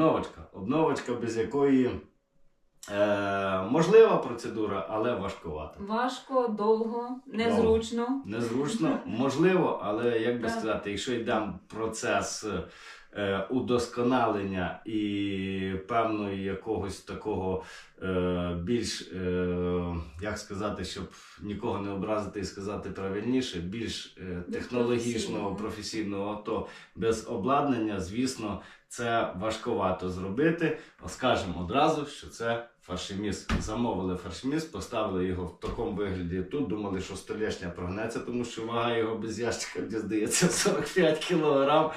обновочка. Обновочка, без якої е, можлива процедура, але важкувата. Важко, довго, незручно. Незручно, можливо, але як би сказати, якщо йде процес е, удосконалення і певної якогось такого е, більш, е, як сказати, щоб нікого не образити і сказати правильніше, більш е, технологічного, професійного. професійного, то без обладнання, звісно, це важковато зробити. Скажемо одразу, що це фаршеміс. Замовили фаршеміс, поставили його в такому вигляді тут. Думали, що столешня прогнеться, тому що вага його без ящика, де здається, 45 кг.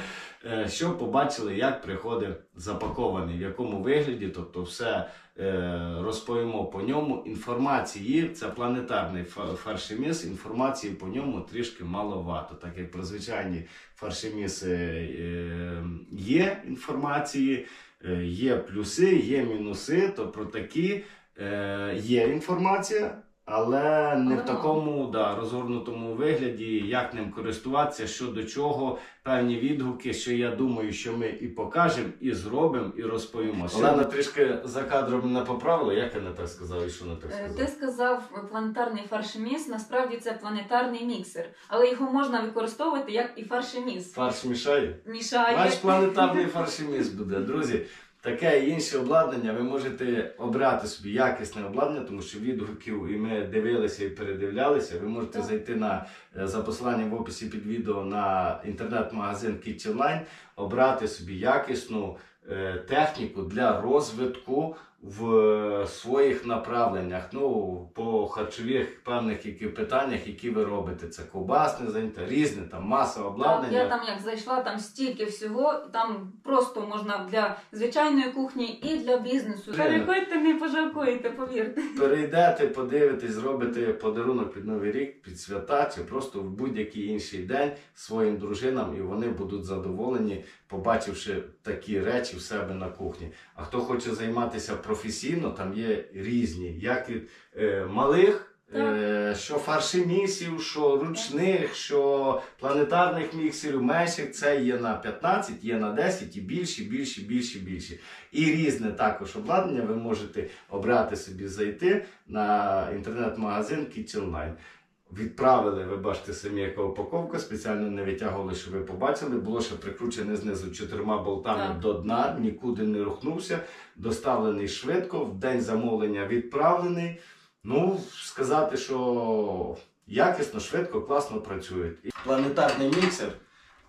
Що побачили, як приходить запакований, в якому вигляді, тобто все е, розповімо по ньому. Інформації, це планетарний фа- фаршеміс, інформації по ньому трішки маловато, так як про звичайні фаршеміси е, є інформації, е, є плюси, є мінуси, то про такі е, є інформація. Але не Але в такому да, розгорнутому вигляді, як ним користуватися, що до чого, певні відгуки, що я думаю, що ми і покажемо, і зробимо, і розповімо. Олена трішки за кадром не поправила, як я не так сказав, і що не так Е, сказав. Ти сказав планетарний фаршеміс, насправді це планетарний міксер, але його можна використовувати як і фаршеміс. Фарш мішає? Мішає. Ваш планетарний фаршеміс буде, друзі. Таке і інше обладнання, ви можете обрати собі якісне обладнання, тому що відгуків і ми дивилися і передивлялися. Ви можете Так. зайти на е, за посиланням в описі під відео на інтернет-магазин Kitchen Line, обрати собі якісну е, техніку для розвитку в е, своїх направленнях. Ну, по харчових певних які питаннях, які ви робите. Це ковбасне заняття, різне там маса Так, обладнання. я там як зайшла, там стільки всього, там просто можна для звичайної кухні і для бізнесу. Переходьте, не пожалкуєте, повірте. Перейдете, подивитесь, зробите подарунок під Новий рік, під свята чи просто в будь-який інший день своїм дружинам, і вони будуть задоволені, побачивши такі речі в себе на кухні. А хто хоче займатися професійно, там є різні, як від е, малих. е, Що фаршемісів, що ручних, що планетарних міксерів, менших, це є на 15, є на 10 і більші, більші, більші, більші. І різне також обладнання ви можете обрати собі зайти на інтернет-магазин Kitchen Line. Відправили, ви бачите самі, яка упаковка, спеціально не витягували, щоб ви побачили. Було ще прикручене знизу чотирма болтами Так. до дна, нікуди не рухнувся. Доставлений швидко, в день замовлення відправлений. Ну, сказати, що якісно, швидко, класно працюють. Планетарний міксер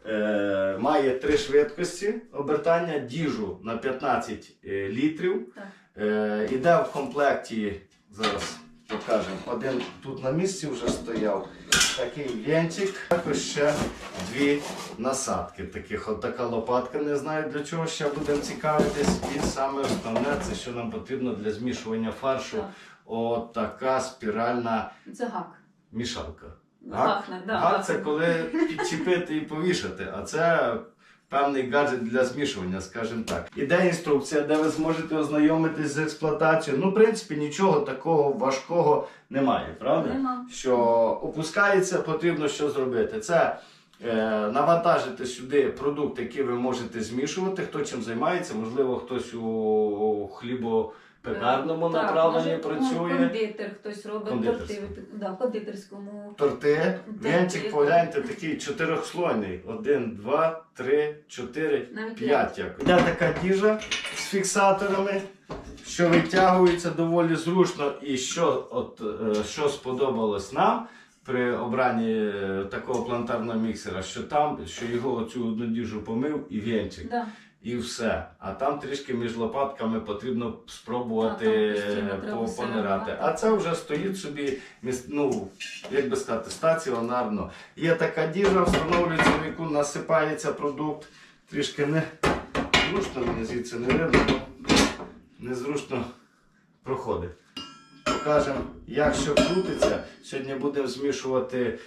е, має три швидкості обертання, діжу на 15 е, літрів. Так. Е, іде в комплекті, зараз покажемо, один тут на місці вже стояв. Такий венчик, також ще дві насадки таких. От така лопатка, не знаю для чого ще будемо цікавитись. І саме основне, це що нам потрібно для змішування фаршу. От така спіральна Це гак. мішалка. Гахне, да, Гак гак. це коли підчепити і повішати, а це певний гаджет для змішування, скажімо так. Іде інструкція, де ви зможете ознайомитись з експлуатацією. Ну, в принципі, нічого такого важкого немає, правда? Нема. Що опускається, потрібно що зробити. Це е, навантажити сюди продукт, який ви можете змішувати. Хто чим займається, можливо, хтось у хлібопекарному Так, направленні може, працює. ну, Кондитер хтось робить торти. Да, кондитерському. Торти. Венчик, погляньте, такий чотирьохслойний. Один, два, три, чотири, Навіть п'ять. якось. Йде така діжа з фіксаторами, що витягується доволі зручно. І що, от, е, що сподобалось нам при обранні е, такого планетарного міксера, що там, що його цю одну діжу помив і венчик. Да. І все. А там трішки між лопатками потрібно спробувати постійно е, понирати. А це вже стоїть собі, ну, як би сказати, стаціонарно. Є така діжа, встановлюється, в яку насипається продукт. Трішки не зручно мені звідси не видно, незручно проходить. Покажемо, як що крутиться. Сьогодні будемо змішувати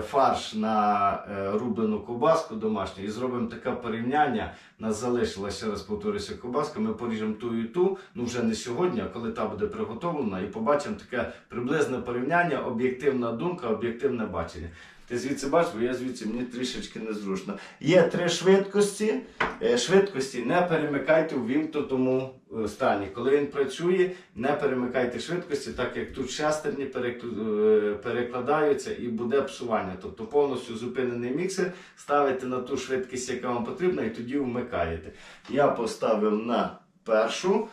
фарш на е, рублену ковбаску домашню і зробимо таке порівняння. Нас залишилася, ще раз повторюся, ковбаска. Ми поріжемо ту і ту, ну вже не сьогодні, а коли та буде приготовлена, і побачимо таке приблизне порівняння, об'єктивна думка, об'єктивне бачення. Ти звідси бачиш, бо я звідси мені трішечки незручно. Є три швидкості. Е, Швидкості не перемикайте у вімкнутому е, стані. Коли він працює, не перемикайте швидкості, так як тут шестерні е, перекладаються і буде псування. Тобто повністю зупинений міксер ставите на ту швидкість, яка вам потрібна, і тоді вмикаєте. Я поставив на першу.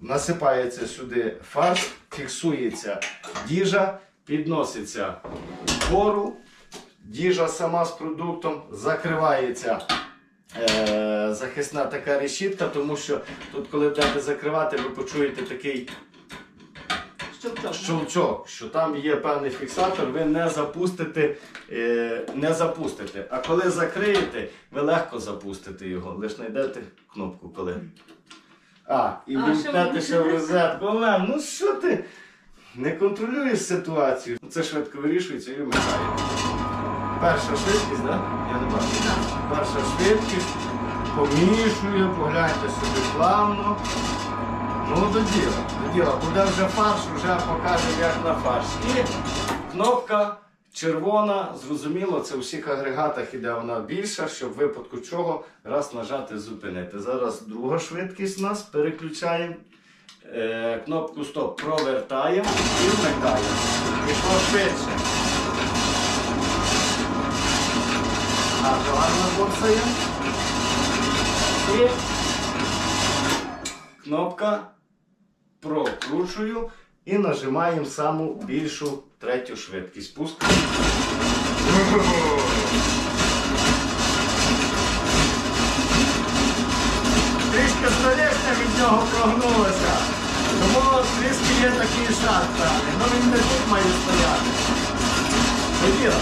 Насипається сюди фарш, фіксується діжа, підноситься вгору, діжа сама з продуктом, закривається е, захисна така решітка, тому що тут, коли будете закривати, ви почуєте такий Щелчок. що там є певний фіксатор, ви не запустите, е, не запустите. А коли закриєте, ви легко запустите його. Лише знайдете кнопку коли. А, і А, вимкнете ще в розетку. Олен, ну що ти? Не контролюєш ситуацію. Це швидко вирішується і вмикає. Перша швидкість, так? Я не бачу. Перша швидкість. Помішує, погляньте собі плавно. Ну, до діла, до діла. Буде вже фарш, вже покаже, як на фарш. І кнопка червона, зрозуміло, це у всіх агрегатах іде вона більша, щоб в випадку чого раз нажати зупинити. Зараз друга швидкість нас переключаємо. Е, кнопку стоп провертаємо і вмикаємо. Пішло швидше. Гарно борсаємо. І кнопка прокручую і нажимаємо саму більшу третю швидкість. Пуск. Трішки століття від нього прогнулося. Тому трішки є такий шанс. певний. Ну він не тут має стояти. До діла.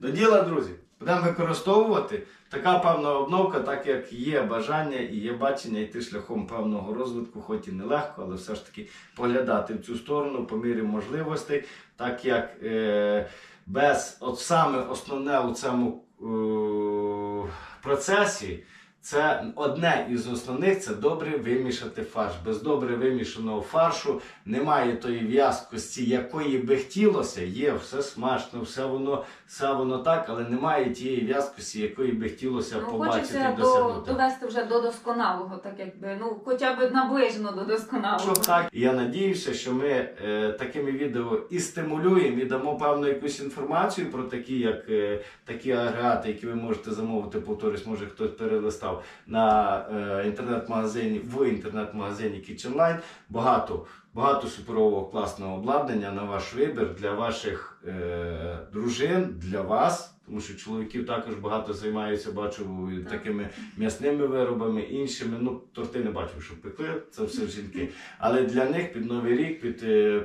До діла, друзі. Будемо використовувати така певна обновка, так як є бажання і є бачення йти шляхом певного розвитку, хоч і нелегко, але все ж таки поглядати в цю сторону по мірі можливостей, так як е, без от саме основне у цьому е, процесі. Це одне із основних це добре вимішати фарш. Без добре вимішаного фаршу немає тої в'язкості, якої би хотілося. Є все смачно, все воно, все воно так, але немає тієї в'язкості, якої би хотілося Ну, побачити хочеться і до, довести вже до досконалого, так якби, ну, хоча б наближено до досконалого. Що так, я надіюся, що ми е, такими відео і стимулюємо, і дамо певну якусь інформацію про такі, як е, такі агрегати, які ви можете замовити, повторюсь, може хтось перелистав на е, інтернет-магазині в інтернет-магазині KitchenLine. Багато, багато суперового класного обладнання на ваш вибір для ваших е, дружин, для вас. Тому що чоловіків також багато займаються, бачу такими м'ясними виробами, іншими. Ну, торти не бачив, що пекли, це все жінки. Але для них під Новий рік, під, е,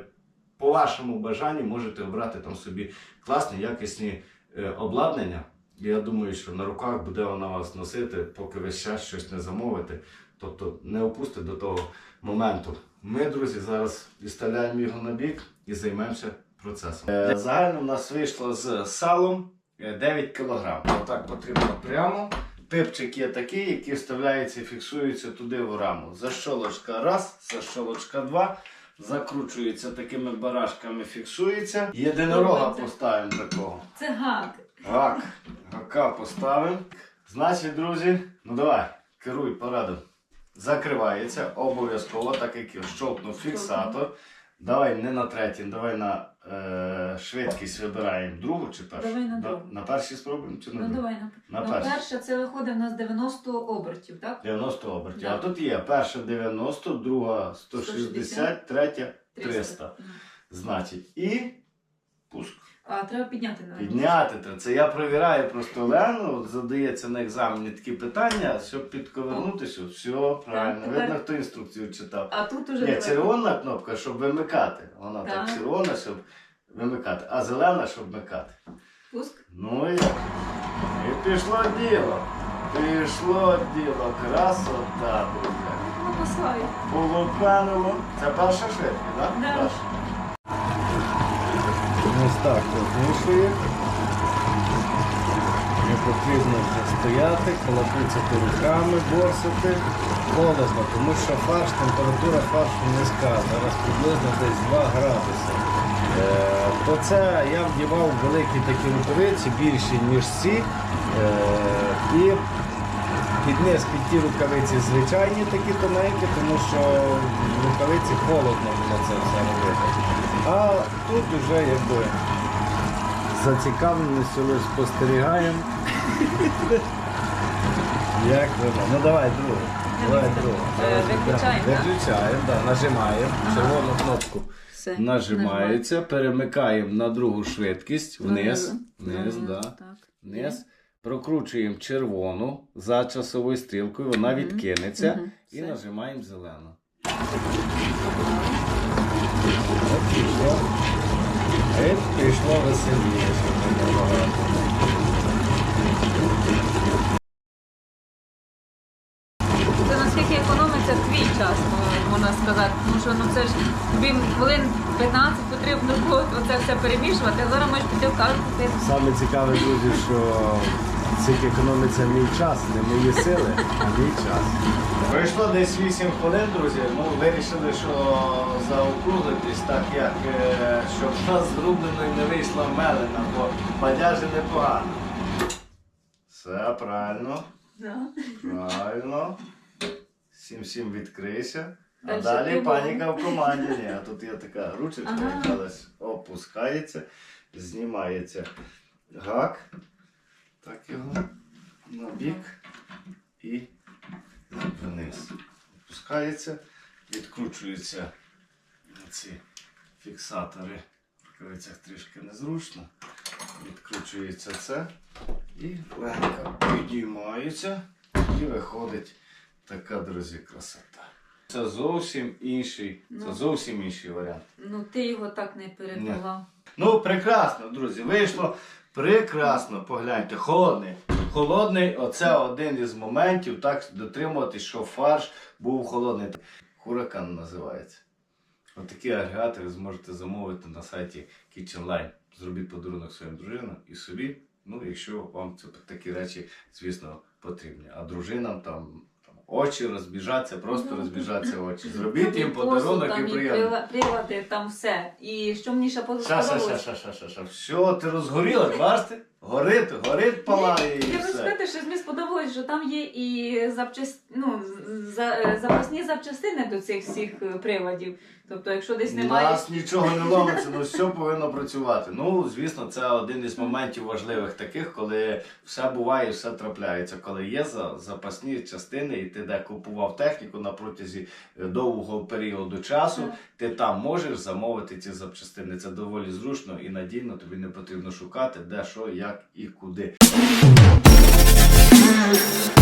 по вашому бажанню, можете обрати там собі класні, якісні е, обладнання. Я думаю, що на руках буде вона вас носити, поки ви ще щось не замовите. Тобто не опусти до того моменту. Ми, друзі, зараз відставляємо його на бік і займемося процесом. Е, Загально в нас вийшло з салом е, 9 кг. Отак потрібно прямо. Пипчик є такий, який вставляється і фіксується туди в раму. Защолочка раз, защолочка два. Закручується такими барашками, фіксується. Єдинорога поставимо такого. Це гак. Гак. Гака поставимо. Значить, друзі, ну давай, керуй порадом. Закривається обов'язково, так як я щолкнув фіксатор. Давай не на третій, давай на е, швидкість вибираємо другу чи першу. Давай на другу. на першій спробуємо чи на Ну давай на, На ну, першій. перше це виходить в нас 90 обертів, так? 90 обертів. Да. А тут є перша 90, друга 160, третя 300. Ну. Значить, і пуск. А треба підняти на Підняти треба. Це я провіряю просто Олену, задається на екзамені такі питання, щоб підковернутися. Все, правильно. тепер- Видно, хто інструкцію читав. А тут уже Ні, червона кнопка, щоб вимикати. Вона так, Так. червона, щоб вимикати, а зелена, щоб вмикати. пуск. Ну і? І пішло діло. Пішло діло. Красота, друзі. Ну. Полупенило. Це перша швидкість, так? Да. Так розмішує. Не потрібно вже стояти, колотити руками, борсити. Холодно, тому що фарш, температура фаршу низька. Зараз приблизно десь 2 градуси. Е, то це я вдівав великі такі рукавиці, більші, ніж ці. Е, і під під ті рукавиці звичайні такі тоненькі, тому що в рукавиці холодно було це все робити. А тут вже якби зацікавленістю лише спостерігаємо. Як воно? Ну давай другу. Давай другу. Е, виключаємо, так? Виключаємо, да, нажимаємо червону кнопку. Все. Нажимається, перемикаємо на другу швидкість, вниз, вниз, да, так. вниз. Прокручуємо червону за часовою стрілкою, вона відкинеться і нажимаємо зелену. От пішло. Пішло Це наскільки економиться твій час, можна сказати. Тому що ну це ж тобі хвилин 15 потрібно було оце все перемішувати, а зараз можеш піти в карту. Саме цікаве, друзі, що скільки економиться мій час, не мої сили, а мій час. Пройшло десь 8 хвилин, друзі. Ну, вирішили, що заокруглитись, так як е, щоб в нас зрублено і не вийшла мелена, бо бадяжі непогано. Все правильно, правильно. Всім-всім відкрийся. А далі паніка в команді. Ні, а тут є така ручечка, Ага. яка десь опускається, знімається гак. Так його на бік і вниз. Опускається, відкручуються ці фіксатори. В рукавицях трішки незручно. Відкручується це і легко підіймається і виходить така, друзі, красота. Це зовсім інший, це Ну. зовсім інший варіант. Ну ти його так не перепилав. Ну, прекрасно, друзі. Вийшло прекрасно. Погляньте, холодний. Холодний, оце один із моментів, так дотримуватись, що фарш був холодний. Хуракан називається. Отакі агрегати ви зможете замовити на сайті Kitchen Line. Зробіть подарунок своїм дружинам і собі. Ну, якщо вам це такі речі, звісно, потрібні. А дружинам там. Очі розбіжаться, просто Ну, розбіжаться очі. Зробіть їм подарунок і приємно. прила- прилади, там все. І що мені ще Ша, ша, ша, подобалось? ша, ша, ша, ша. Все, ти розгоріла, бачите? Горить, горить, палає і Я все. що мені сподобалось, що там є і запчаст... ну, за... запасні запчастини до цих всіх е, приладів. Тобто, якщо десь У нас нічого не ломиться, ну все повинно працювати. Ну, звісно, це один із моментів важливих таких, коли все буває, все трапляється. Коли є запасні частини, і ти де купував техніку на протязі е, довгого періоду часу, ти там можеш замовити ці запчастини. Це доволі зручно і надійно, тобі не потрібно шукати, де, що, як і куди. Thank you.